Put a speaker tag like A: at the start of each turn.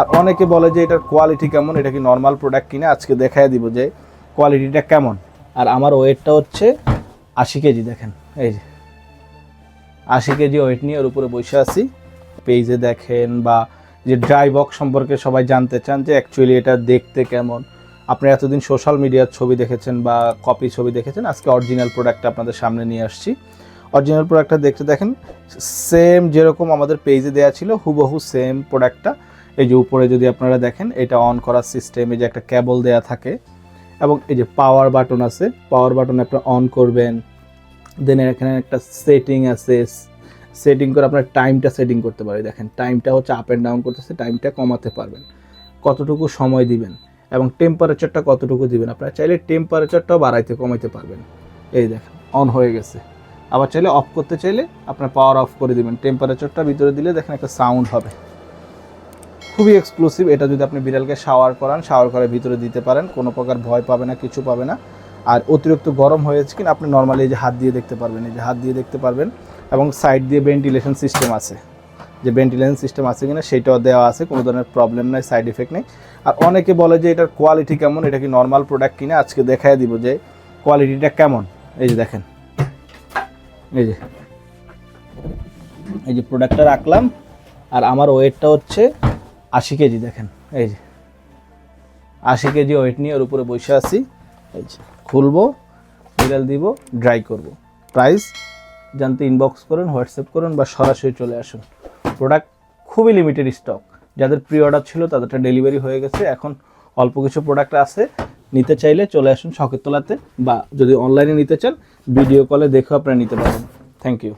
A: আর অনেকে বলে যে এটার কোয়ালিটি কেমন, এটা কি নর্মাল প্রোডাক্ট কিনা? আজকে দেখাই দিব যে কোয়ালিটিটা কেমন। আর আমার ওয়েটটা হচ্ছে আশি কেজি, দেখেন, এই যে। আশি কেজি ওয়েট নিয়ে ওর উপরে বসে আছি। পেজে দেখেন বা যে ড্রাই বক্স সম্পর্কে সবাই জানতে চান যে অ্যাকচুয়ালি এটা দেখতে কেমন। আপনি এতদিন সোশ্যাল মিডিয়ার ছবি দেখেছেন বা কপি ছবি দেখেছেন, আজকে অরিজিনাল প্রোডাক্টটা আপনাদের সামনে নিয়ে আসছি। অরিজিনাল প্রোডাক্টটা দেখতে দেখেন সেম যেরকম আমাদের পেজে দেওয়া ছিল, হুবহু সেম প্রোডাক্টটা এই যে উপরে যদি আপনারা দেখেন, এটা অন করার সিস্টেম যে একটা ক্যাবল দেয়া থাকে, এবং এই যে পাওয়ার বাটন আছে পাওয়ার বাটন আপনারা অন করবেন। দেন এখানে একটা সেটিং আছে সেটিং করে আপনার টাইমটা সেটিং করতে পারবেন। দেখেন টাইমটা হচ্ছে আপ অ্যান্ড ডাউন করতেছে টাইমটা কমাতে পারবেন। কতটুকু সময় দিবেন? এবং টেম্পারেচারটা কতটুকু দিবেন? আপনারা চাইলে টেম্পারেচারটাও বাড়াইতে, কমাইতে পারবেন। এই দেখেন অন হয়ে গেছে। আবার চাইলে অফ করতে চাইলে আপনার পাওয়ার অফ করে দিবেন। টেম্পারেচারটা ভিতরে দিলে দেখেন একটা সাউন্ড হবে। খুবই এক্সক্লুসিভ এটা যদি আপনি বিড়ালকে শাওয়ার করান শাওয়ার করে ভিতরে দিতে পারেন, কোনো প্রকার ভয় পাবে না, কিছু পাবে না। আর অতিরিক্ত গরম হয়েছে কিনা, আপনি নর্মালি যে হাত দিয়ে দেখতে পারবেন, এই যে হাত দিয়ে দেখতে পারবেন এবং সাইড দিয়ে ভেন্টিলেশন সিস্টেম আছে। যে ভেন্টিলেশন সিস্টেম আছে কিনা, সেটাও দেওয়া আছে, কোনো ধরনের প্রবলেম নাই সাইড এফেক্ট নেই। আর অনেকে বলে যে এটার কোয়ালিটি কেমন, এটা কি নর্মাল প্রোডাক্ট কিনা? আজকে দেখাই দিব যে কোয়ালিটিটা কেমন। এই যে দেখেন। এই যে। এই যে প্রোডাক্টটা রাখলাম। আর আমার ওয়েটটা হচ্ছে আশি কেজি দেখেন, এই যে। আশি কেজি ওয়েট নিয়ে ওর উপরে বসে আছি, এই যে। খুলবো বিড়াল দিব ড্রাই করব। প্রাইস জানতে ইনবক্স করুন, হোয়াটসঅ্যাপ করুন বা সরাসরি চলে আসুন। প্রোডাক্ট খুবই লিমিটেড স্টক যাদের প্রি অর্ডার ছিল তাদেরটা ডেলিভারি হয়ে গেছে। এখন অল্প কিছু প্রোডাক্ট আছে, নিতে চাইলে চলে আসুন শখের তলাতে বা যদি অনলাইনে নিতে চান ভিডিও কলে দেখেও আপনারা নিতে পারেন থ্যাংক ইউ